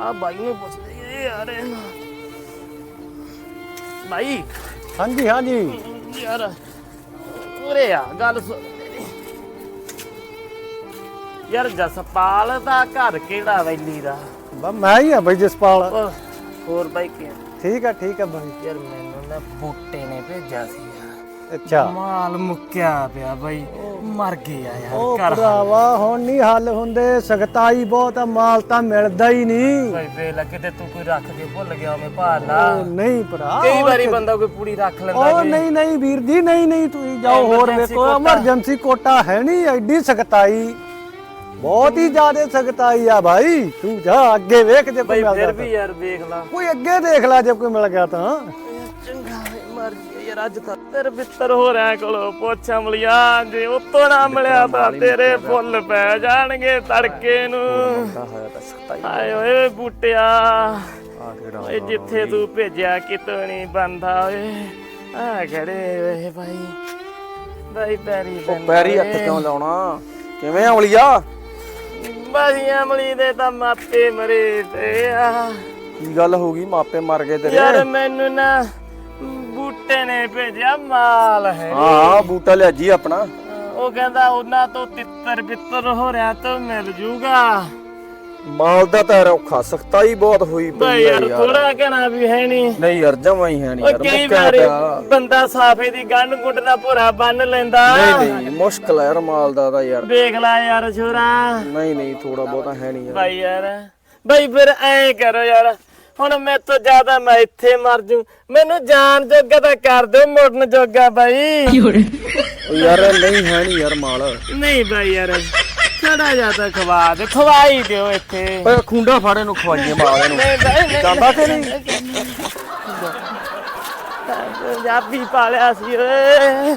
ਆ ਬਾਈ ਨੂੰ ਪੁੱਛਦੇ ਯਾਰ ਇਹਨੂੰ। ਬਾਈ। ਹਾਂਜੀ ਹਾਂਜੀ। ਯਾਰ ਉਰੇ ਆ ਗੱਲ ਸੁਣ। ਯਾਰ ਜਸਪਾਲ ਦਾ ਘਰ ਕਿਹੜਾ ਵੈਲੀ ਦਾ? ਬਸ ਮੈਂ ਹੀ ਆ ਬਈ ਜਸਪਾਲ। ਉਹ ਹੋਰ ਬਾਈ ਕੀ ਠੀਕ ਆ ਠੀਕ ਆ ਬਈ। ਯਾਰ ਮੈਨੂੰ ਨਾ ਬੂਟੇ ਨੇ ਭੇਜਿਆ ਸੀ। ਅੱਛਾ। ਮਾਲ ਮੁੱਕਿਆ ਪਿਆ ਬਾਈ ਮਰ ਗਿਆ ਯਾਰ ਉਹ ਘਰ ਭਰਾਵਾ ਹੁਣ ਨਹੀਂ ਹੱਲ ਹੁੰਦੇ ਸਖਤਾਈ ਬਹੁਤ ਆ ਮਾਲ ਤਾਂ ਮਿਲਦਾ ਹੀ ਨਹੀਂ ਬਾਈ ਵੇ ਲੱਗੇ ਤੇ ਤੂੰ ਕੋਈ ਰੱਖ ਕੇ ਭੁੱਲ ਗਿਆ ਮੈਂ ਭਾਲਾ ਉਹ ਨਹੀਂ ਭਰਾ ਕਈ ਵਾਰੀ ਬੰਦਾ ਕੋਈ ਪੂੜੀ ਰੱਖ ਲੈਂਦਾ ਉਹ ਜੀ। ਨਹੀਂ ਨਹੀਂ ਵੀਰ ਜੀ ਨਹੀਂ ਨਹੀਂ ਤੁਸੀਂ ਜਾਓ ਹੋਰ Emergency ਵੇਖੋ ਕੋਟਾ। ਐਮਰਜੈਂਸੀ ਕੋਟਾ ਹੈ ਨਹੀਂ ਐਡੀ ਸਖਤਾਈ। ਬਹੁਤ ਹੀ ਜ਼ਿਆਦਾ ਸਖਤਾਈ ਆ ਭਾਈ ਤੂੰ ਜਾ ਅੱਗੇ ਵੇਖ ਜੇ ਕੋਈ ਬਾਈ ਮਿਲਦਾ ਫਿਰ ਤਾਂ। ਵੀ ਯਾਰ ਵੇਖ ਲਾ। ਕੋਈ ਅੱਗੇ ਦੇਖ ਲੈ ਜੇ ਕੋਈ ਮਿਲ ਗਿਆ ਤਾਂ। ਚੰਗਾ ਯਾਰ ਅੱਜ ਤਾਂ ਤੇਰੇ ਬਿੱਤਰ ਹੋ ਰਿਆ ਕੋਲੋਂ। ਪੁੱਛ ਅਮਲੀਆ ਜੇ ਉਤੋਂ ਨਾ ਮਿਲਿਆ ਤਾਂ ਤੇਰੇ ਫੁੱਲ ਪੈ ਜਾਣਗੇ ਤੜਕੇ ਨੂੰ। ਆਏ ਓਏ ਬੂਟਿਆ ਓਏ ਜਿੱਥੇ ਤੂੰ ਭੇਜਿਆ ਕਿਤੋਂ ਨਹੀਂ ਬੰਦਾ ਓਏ। ਆ ਖੜੇ ਓਏ ਭਾਈ ਭਾਈ ਪੈਰੀ ਪੈਰੀ ਹੱਥ ਕਿਉਂ ਲਾਉਣਾ? ਕਿਵੇਂ ਅਮਲੀਆ? ਬਾਜੀ ਅਮਲੀ ਦੇ ਤਾਂ ਮਾਪੇ ਮਰੇ ਤੇ ਆ। ਕੀ ਗੱਲ ਹੋ ਗਈ? ਮਾਪੇ ਮਰ ਗਏ ਤੇਰੇ? ਯਾਰ ਮੈਨੂੰ ਨਾ ਬੂਟੇ ਨੇ ਭੇਜਿਆ ਮਾਲ ਹੈ ਹਾਂ ਬੂਟਾ ਲਿਆ ਜੀ ਆਪਣਾ। ਉਹ ਕਹਿੰਦਾ ਉਹਨਾਂ ਤੋਂ ਤਿੱਤਰ ਬਿੱਤਰ ਹੋ ਰਿਆ ਤਾਂ ਮਿਲ ਜੂਗਾ। ਮਾਲ ਦਾ ਤਾਂ ਔਖਾ ਸਖਤਾਈ ਬਹੁਤ ਹੋਈ ਬਈ ਯਾਰ ਯਾਰ। ਥੋੜਾ ਕਹਿਣਾ ਵੀ ਹੈ ਨਹੀਂ ਨਹੀਂ ਯਾਰ ਜਮਾ ਹੀ ਹੈ ਨਹੀਂ ਉਹ ਯਾਰ ਕਈ ਮੁੱਕਿਆ ਵਾਰੀ। ਬੰਦਾ ਸਾਫੇ ਦੀ ਗੰਢ ਗੁੱਟ ਦਾ ਭੋਰਾ ਬੰਨ ਲੈਂਦਾ। ਨਹੀਂ ਨਹੀਂ ਮੁਸ਼ਕਲ ਹੈ ਯਾਰ ਮਾਲ ਦਾ ਤਾਂ ਯਾਰ। ਦੇਖ ਲੈ ਯਾਰ ਛੋਰਾ। ਨਹੀਂ ਨਹੀਂ ਥੋੜਾ ਬਹੁਤਾ ਹੈ ਨਹੀਂ ਯਾਰ। ਬਾਈ ਯਾਰ ਬਾਈ ਫਿਰ ਐ ਕਰੋ ਯਾਰ ਹੁਣ ਮੈਂ ਤੋਂ ਜ਼ਿਆਦਾ ਮੈਂ ਇੱਥੇ ਮਰ ਜੂ। ਮੈਨੂੰ ਜਾਨ ਜੋਗਾ ਤਾਂ ਕਰ ਦਿਓ ਮੁੜਨ ਜੋਗਾ ਬਾਈ। ਉਹ ਯਾਰ ਨਹੀਂ ਹੈ ਨਹੀਂ ਯਾਰ ਮਾਲ। ਨਹੀਂ ਬਾਈ ਯਾਰ ਥੋੜਾ ਜਿਹਾ ਤਾਂ ਖਵਾ ਦੇ ਖਵਾਈ ਦਿਓ ਇੱਥੇ। ਓਏ ਖੁੰਡਾ ਫਾੜੇ ਨੂੰ ਖਵਾਈਏ ਮਾਲ ਇਹਨੂੰ। ਨਹੀਂ ਬਾਈ ਨਹੀਂ। ਜਾਂਦਾ ਕਿ ਨਹੀਂ ਪੰਜਾਬੀ ਪਾਲਿਆ ਸੀ ਓਏ।